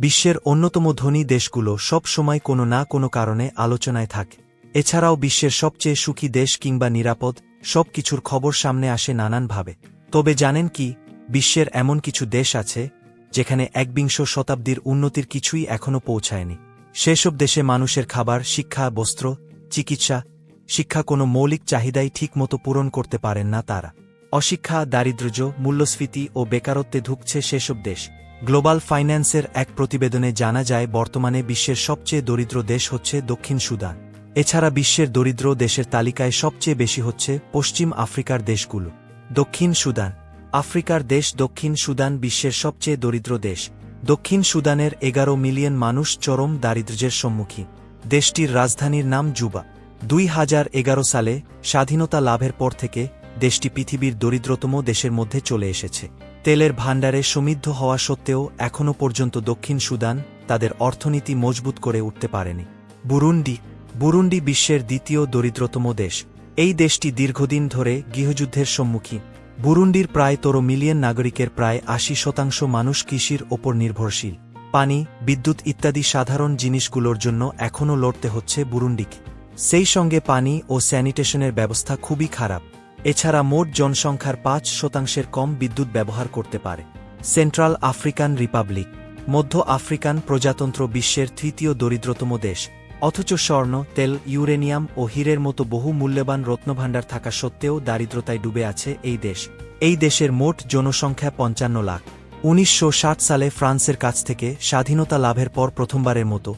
বিশ্বের অন্যতম ধনী দেশগুলো সব সময় কোনো না কোনো কারণে আলোচনায় থাকে। এছাড়াও বিশ্বের সবচেয়ে সুখী দেশ কিংবা নিরাপদ সব কিছুর খবর সামনে আসে নানানভাবে। তবে জানেন কি, বিশ্বের এমন কিছু দেশ আছে, যেখানে একবিংশ শতাব্দীর উন্নতির কিছুই এখনও পৌঁছায়নি। সেসব দেশে মানুষের খাবার, শিক্ষা, বস্ত্র, চিকিৎসা, শিক্ষা কোনো মৌলিক চাহিদাই ঠিকমতো পূরণ করতে পারেন না তারা। অশিক্ষা, দারিদ্র্য, মূল্যস্ফীতি ও বেকারত্বে ধুকছে সেসব দেশ। গ্লোবাল ফাইন্যান্সের এক প্রতিবেদনে জানা যায়, বর্তমানে বিশ্বের সবচেয়ে দরিদ্র দেশ হচ্ছে দক্ষিণ সুদান। এছাড়া বিশ্বের দরিদ্র দেশের তালিকায় সবচেয়ে বেশি হচ্ছে পশ্চিম আফ্রিকার দেশগুলো। দক্ষিণ সুদান। আফ্রিকার দেশ দক্ষিণ সুদান বিশ্বের সবচেয়ে দরিদ্র দেশ। দক্ষিণ সুদানের এগারো মিলিয়ন মানুষ চরম দারিদ্র্যের সম্মুখীন। দেশটির রাজধানীর নাম জুবা। দুই হাজার এগারো সালে স্বাধীনতা লাভের পর থেকে দেশটি পৃথিবীর দরিদ্রতম দেশের মধ্যে চলে এসেছে। তেলের ভাণ্ডারে সমৃদ্ধ হওয়া সত্ত্বেও এখনও পর্যন্ত দক্ষিণ সুদান তাদের অর্থনীতি মজবুত করে উঠতে পারেনি। বুরুন্ডি বুরুন্ডি বিশ্বের দ্বিতীয় দরিদ্রতম দেশ। এই দেশটি দীর্ঘদিন ধরে গৃহযুদ্ধের সম্মুখীন। বুরুন্ডির প্রায় তেরো মিলিয়ন নাগরিকের প্রায় আশি শতাংশ মানুষ কৃষির ওপর নির্ভরশীল। পানি, বিদ্যুৎ ইত্যাদি সাধারণ জিনিসগুলোর জন্য এখনও লড়তে হচ্ছে বুরুন্ডিকে। সেই সঙ্গে পানি ও স্যানিটেশনের ব্যবস্থা খুবই খারাপ। এছাড়া মোট জনসংখ্যার পাঁচ শতাংশের কম বিদ্যুৎ ব্যবহার করতে পারে। সেন্ট্রাল আফ্রিকান রিপাবলিক, মধ্য আফ্রিকান প্রজাতন্ত্র বিশ্বের তৃতীয় দরিদ্রতম দেশ, অথচ স্বর্ণ, তেল, ইউরেনিয়াম ও হীরের মতো বহু মূল্যবান রত্নভাণ্ডার থাকা সত্ত্বেও দারিদ্রতায় ডুবে আছে এই দেশ। এই দেশের মোট জনসংখ্যা পঞ্চান্ন লাখ। উনিশশো ষাট সালে ফ্রান্সের কাছ থেকে স্বাধীনতা লাভের পর প্রথমবারের মতো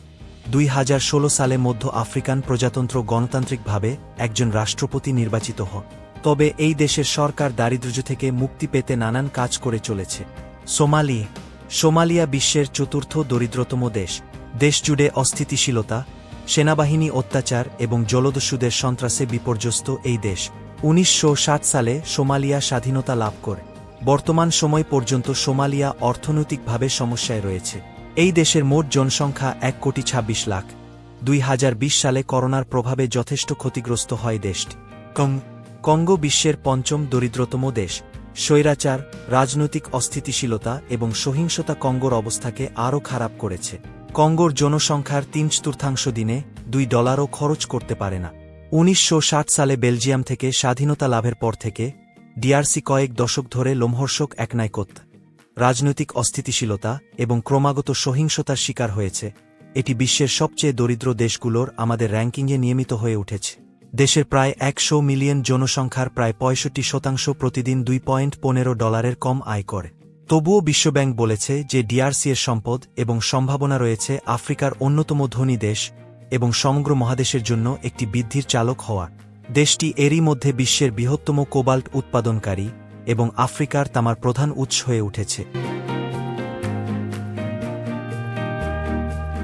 দুই হাজার ষোলো সালে মধ্য আফ্রিকান প্রজাতন্ত্র গণতান্ত্রিকভাবে একজন রাষ্ট্রপতি নির্বাচিত হন। তবে এই দেশের সরকার দারিদ্র্য থেকে মুক্তি পেতে নানান কাজ করে চলেছে। সোমালি, সোমালিয়া বিশ্বের চতুর্থ দরিদ্রতম দেশ। দেশ জুড়ে অস্থিতিশীলতা, সেনাবাহিনী অত্যাচার এবং জলদস্যুদের সন্ত্রাসে বিপর্যস্ত এই দেশ। উনিশশো সালে সোমালিয়া স্বাধীনতা লাভ করে। বর্তমান সময় পর্যন্ত সোমালিয়া অর্থনৈতিকভাবে সমস্যায় রয়েছে। এই দেশের মোট জনসংখ্যা এক কোটি ২৬ লাখ। দুই হাজার বিশ সালে করোনার প্রভাবে যথেষ্ট ক্ষতিগ্রস্ত হয় দেশটি। কং কঙ্গো বিশ্বের পঞ্চম দরিদ্রতম দেশ, স্বৈরাচার, রাজনৈতিক অস্থিতিশীলতা এবং সহিংসতা কঙ্গোর অবস্থাকে আরও খারাপ করেছে। কঙ্গোর জনসংখ্যার তিন চতুর্থাংশ দিনে দুই ডলারও খরচ করতে পারে না। উনিশশো ষাট সালে বেলজিয়াম থেকে স্বাধীনতা লাভের পর থেকে ডিআরসি কয়েক দশক ধরে লোমহর্ষক একনায়কত রাজনৈতিক অস্থিতিশীলতা এবং ক্রমাগত সহিংসতার শিকার হয়েছে। এটি বিশ্বের সবচেয়ে দরিদ্র দেশগুলোর আমাদের র্যাঙ্কিংয়ে নিয়মিত হয়ে উঠেছে। দেশের প্রায় একশো মিলিয়ন জনসংখ্যার প্রায় পঁয়ষট্টি শতাংশ প্রতিদিন দুই পয়েন্ট পনেরো ডলারের কম আয় করে। তবুও বিশ্বব্যাংক বলেছে যে ডিআরসি এর সম্পদ এবং সম্ভাবনা রয়েছে আফ্রিকার অন্যতম ধনী দেশ এবং সমগ্র মহাদেশের জন্য একটি বৃদ্ধির চালক হওয়া। দেশটি এরই মধ্যে বিশ্বের বৃহত্তম কোবাল্ট উৎপাদনকারী এবং আফ্রিকার তামার প্রধান উৎস হয়ে উঠেছে।